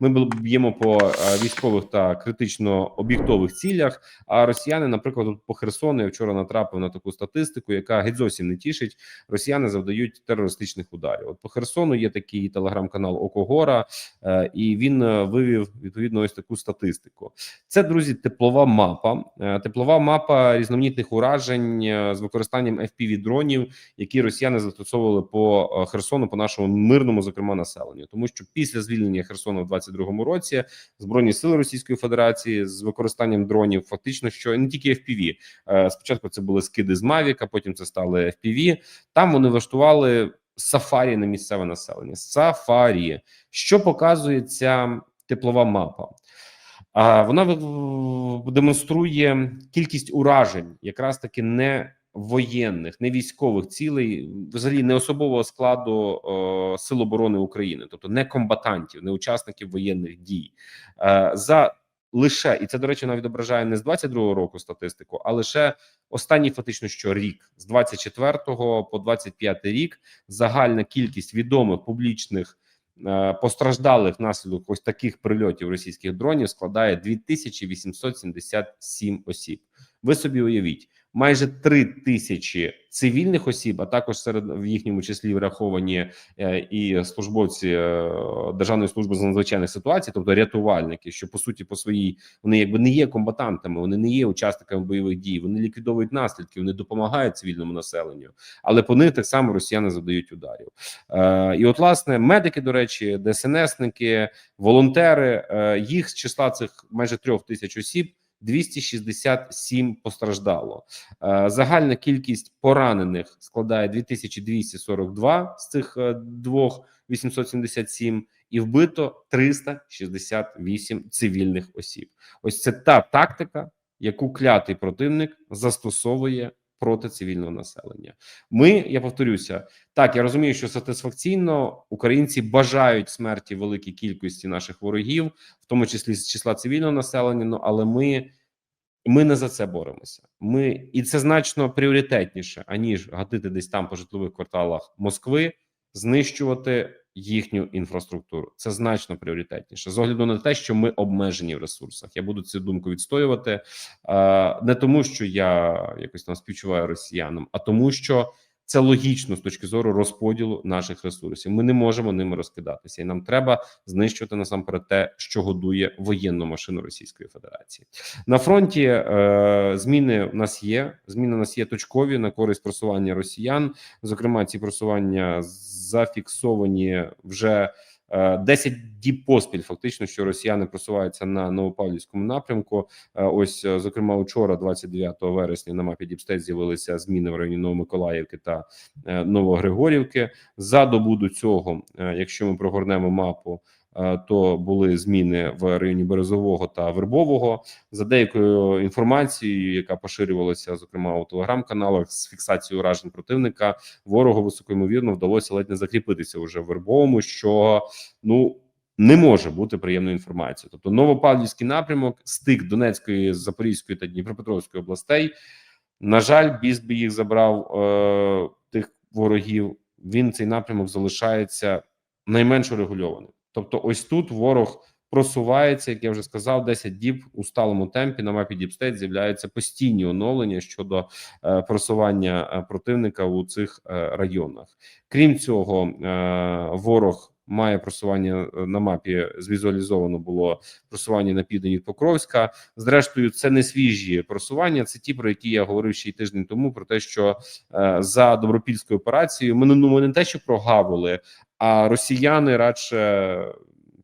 Ми б'ємо по е, військових та критично об'єктових цілях. А росіяни, наприклад, по Херсону я вчора натрапив на таку статистику, яка геть зовсім не тішить. Росіяни завдають терористичних ударів. От по Херсону є такий телеграм-канал Окогора, е, і він е, вивів відповідно ось таку статистику. Це друзі, теплова мапа, теплова мапа різноманітних уражень з використанням fpv дронів, які росіяни застосовували по Херсону, по нашому мирному, зокрема населенню, тому що після звільнення Херсону в 22-му році збройні сили Російської Федерації з використанням дронів, фактично, що не тільки FPV. Е, Спочатку це були скиди з Мавіка, потім це стали FPV. Там вони влаштували сафарі на місцеве населення. Сафарі, що показує ця теплова мапа. А вона демонструє кількість уражень, якраз таки не воєнних, не військових цілей, взагалі не особового складу е, сил оборони України, тобто не комбатантів, не учасників воєнних дій. Е, за лише і це до речі, навіть відображає не з 22-го року статистику, а лише останній фактично що рік з 24-го по 25 рік загальна кількість відомих публічних е, постраждалих внаслідок ось таких прильотів російських дронів складає 2877 осіб. Ви собі уявіть, майже 3 тисячі цивільних осіб, а також серед в їхньому числі враховані е, і службовці е, Державної служби з надзвичайних ситуацій, тобто рятувальники, що по суті по своїй вони якби не є комбатантами, вони не є учасниками бойових дій, вони ліквідовують наслідки, вони допомагають цивільному населенню, але по них так само росіяни завдають ударів. Е, і от власне медики, до речі, ДСНСники, волонтери, їх з числа цих майже трьох тисяч осіб. 267 постраждало. Е, Загальна кількість поранених складає 2242 з цих е, двох 877 і вбито 368 цивільних осіб. Ось це та тактика, яку клятий противник застосовує проти цивільного населення. Ми, я повторюся, так я розумію, що сатисфакційно українці бажають смерті великій кількості наших ворогів, в тому числі з числа цивільного населення. Ну але ми. Ми не за це боремося. Ми і це значно пріоритетніше аніж гатити десь там по житлових кварталах Москви, знищувати їхню інфраструктуру. Це значно пріоритетніше з огляду на те, що ми обмежені в ресурсах. Я буду цю думку відстоювати е, не тому, що я якось там співчуваю росіянам, а тому, що це логічно з точки зору розподілу наших ресурсів. Ми не можемо ними розкидатися, і нам треба знищувати насамперед те, що годує воєнну машину Російської Федерації. На фронті е, зміни у нас є. Зміни у нас є точкові на користь просування росіян. Зокрема, ці просування зафіксовані вже. Е, 10 діб поспіль, фактично, що росіяни просуваються на Новопавлівському напрямку. Е, Ось, е, зокрема, учора, 29 вересня, на мапі Діпстет з'явилися зміни в районі Новомиколаївки та е, Новогригорівки. За добу до цього, е, якщо ми прогорнемо мапу, е, то були зміни в районі Березового та Вербового. За деякою інформацією, яка поширювалася, зокрема у телеграм-каналах з фіксацією уражень противника, ворогу високоймовірно вдалося ледь не закріпитися уже в Вербовому, що ну. Не може бути приємною інформацією. Тобто Новопавлівський напрямок, стик Донецької, Запорізької та Дніпропетровської областей. На жаль, біс би їх забрав е, тих ворогів. Він цей напрямок залишається найменш урегульованим. Тобто, ось тут ворог просувається, як я вже сказав, 10 діб у сталому темпі на мапі Діпстейт з'являються постійні оновлення щодо е, просування е, противника у цих е, районах. Крім цього, е, ворог. Має просування е, на мапі звізуалізовано було просування на південь від Покровська. Зрештою, це не свіжі просування. Це ті, про які я говорив ще й тиждень тому. Про те, що е, за добропільською операцією ми, ну, ми не те, що прогавили, а росіяни радше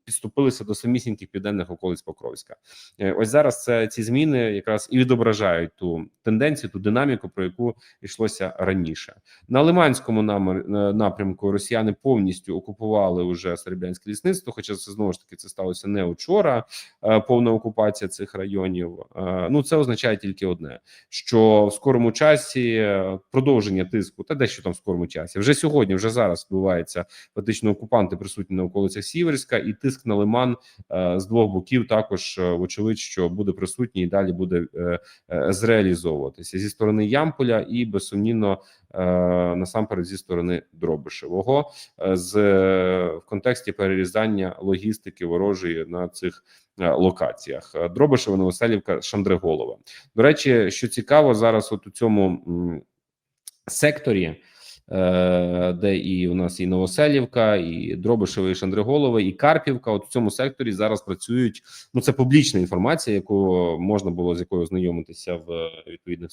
підступилися до самісіньких південних околиць Покровська. Е, Ось зараз це ці зміни якраз і відображають ту тенденцію, ту динаміку, про яку йшлося раніше. На Лиманському е, напрямку росіяни повністю окупували уже серебрянське лісництво. Хоча це знову ж таки це сталося не учора. е, Повна окупація цих районів. Ну це означає тільки одне: що в скорому часі продовження тиску, та дещо там в скорому часі, вже сьогодні, вже зараз відбувається фактично окупанти присутні на околицях Сіверська, і тиск тиск на лиман е, з двох боків також е, вочевидь, що буде присутній і далі буде е, зреалізовуватися зі сторони Ямполя і безсумнівно насамперед зі сторони Дробишевого з в контексті перерізання логістики ворожої на цих локаціях. Дробишево, Новоселівка, Шандриголове. До речі, що цікаво зараз, от у цьому секторі. Е, Де і у нас і Новоселівка, і Дробишеве, і Шандриголове, і Карпівка. От в цьому секторі зараз працюють. Ну це публічна інформація, яку можна було з якою ознайомитися в відповідних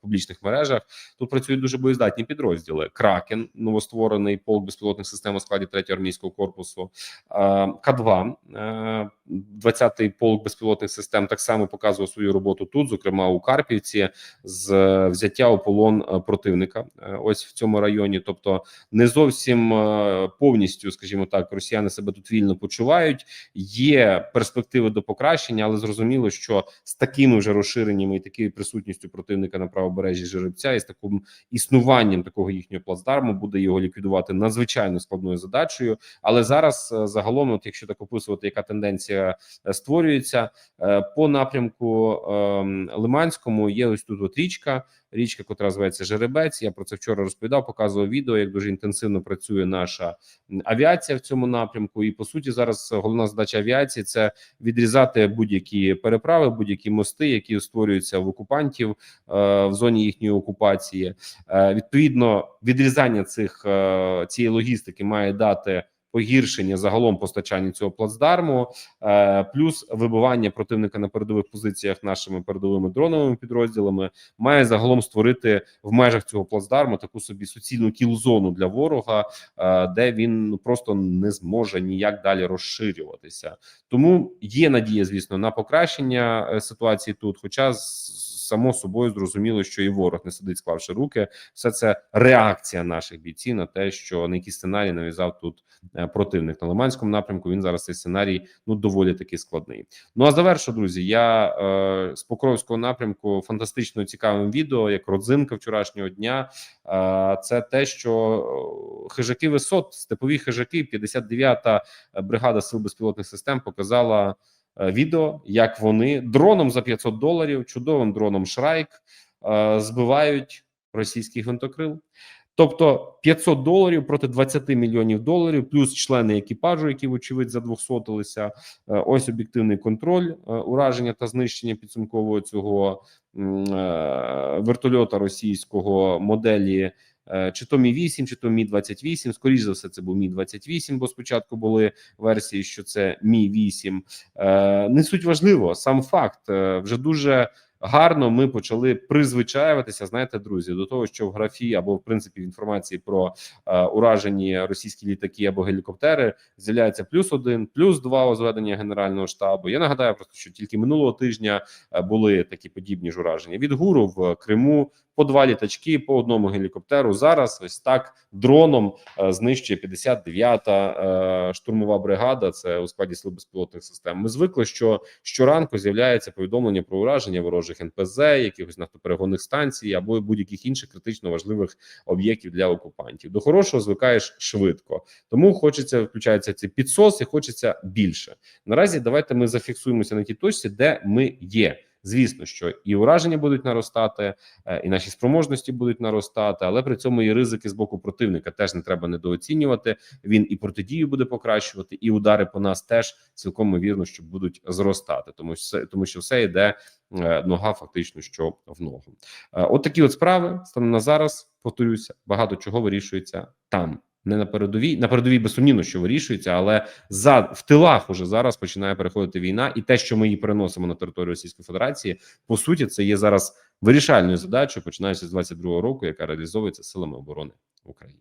публічних мережах. Тут працюють дуже боєздатні підрозділи. Кракен, новостворений полк безпілотних систем у складі 3-го армійського корпусу, е, К2, е, 20-й полк безпілотних систем так само показував свою роботу тут, зокрема у Карпівці, з е, взяття у полон е, противника. е, Ось в цьому районі. Тобто, не зовсім е, повністю, скажімо так, росіяни себе тут вільно почувають. Є перспективи до покращення, але зрозуміло, що з такими вже розширеннями і такою присутністю противника на правобережжі жеребця і з таким існуванням такого їхнього плацдарму буде його ліквідувати надзвичайно складною задачею. Але зараз е, загалом, от якщо так описувати, яка тенденція е, створюється по напрямку ем, Лиманському, є ось тут от річка. Річка, котра зветься Жеребець. Я про це вчора розповідав, показував відео, як дуже інтенсивно працює наша авіація в цьому напрямку. І по суті, зараз головна задача авіації це відрізати будь-які переправи, будь-які мости, які створюються в окупантів е, в зоні їхньої окупації. Е, відповідно, відрізання цих е, цієї логістики має дати. Погіршення загалом постачання цього плацдарму, е, плюс вибивання противника на передових позиціях нашими передовими дроновими підрозділами, має загалом створити в межах цього плацдарму таку собі суцільну кіл-зону для ворога, е, де він просто не зможе ніяк далі розширюватися. Тому є надія, звісно, на покращення е, ситуації тут. Хоча з- само собою зрозуміло, що і ворог не сидить, склавши руки. Все це реакція наших бійців на те, що на який сценарій нав'язав тут е, противник на Лиманському напрямку. Він зараз цей сценарій ну доволі таки складний. Ну а завершу, друзі. Я е, з Покровського напрямку фантастично цікавим відео, як родзинка вчорашнього дня. Е, це те, що е, хижаки висот, степові хижаки, 59-та бригада сил безпілотних систем показала відео, як вони дроном за 500 доларів, чудовим дроном Шрайк е, збивають російський гвинтокрил. Тобто 500 доларів проти 20 мільйонів доларів, плюс члени екіпажу, які вочевидь задвохсотилися. Е, Ось об'єктивний контроль е, ураження та знищення підсумкового цього е, вертольота російського моделі. Е, Чи то Мі 8 чи то Мі 28 Скоріше за все, це був Мі 28 бо спочатку були версії, що це Мі 8 Е, Не суть важливо, сам факт е, вже дуже гарно ми почали призвичаюватися. Знаєте, друзі, до того, що в графі або в принципі в інформації про е, уражені російські літаки або гелікоптери з'являється плюс один, плюс два зведення генерального штабу. Я нагадаю просто, що тільки минулого тижня були такі подібні ж ураження від гуру в Криму. По два літачки, по одному гелікоптеру. Зараз ось так дроном е, знищує 59-та е, штурмова бригада. Це у складі сил безпілотних систем. Ми звикли, що щоранку з'являється повідомлення про ураження ворожих НПЗ, якихось нафтоперегонних станцій або будь-яких інших критично важливих об'єктів для окупантів. До хорошого звикаєш швидко, тому хочеться включається цей підсос і хочеться більше. Наразі давайте ми зафіксуємося на тій точці, де ми є. Звісно, що і ураження будуть наростати, е, і наші спроможності будуть наростати, але при цьому і ризики з боку противника теж не треба недооцінювати. Він і протидію буде покращувати, і удари по нас теж цілком ймовірно, що будуть зростати, тому що тому що все йде е, нога, фактично, що в ногу. Е, От такі от справи станом на зараз. Повторюся, багато чого вирішується там. Не на передовій, на передовій безсумнівно, що вирішується, але за в тилах уже зараз починає переходити війна, і те, що ми її переносимо на територію Російської Федерації, по суті, це є зараз вирішальною задачею, починаючи з 22-го року, яка реалізовується силами оборони України.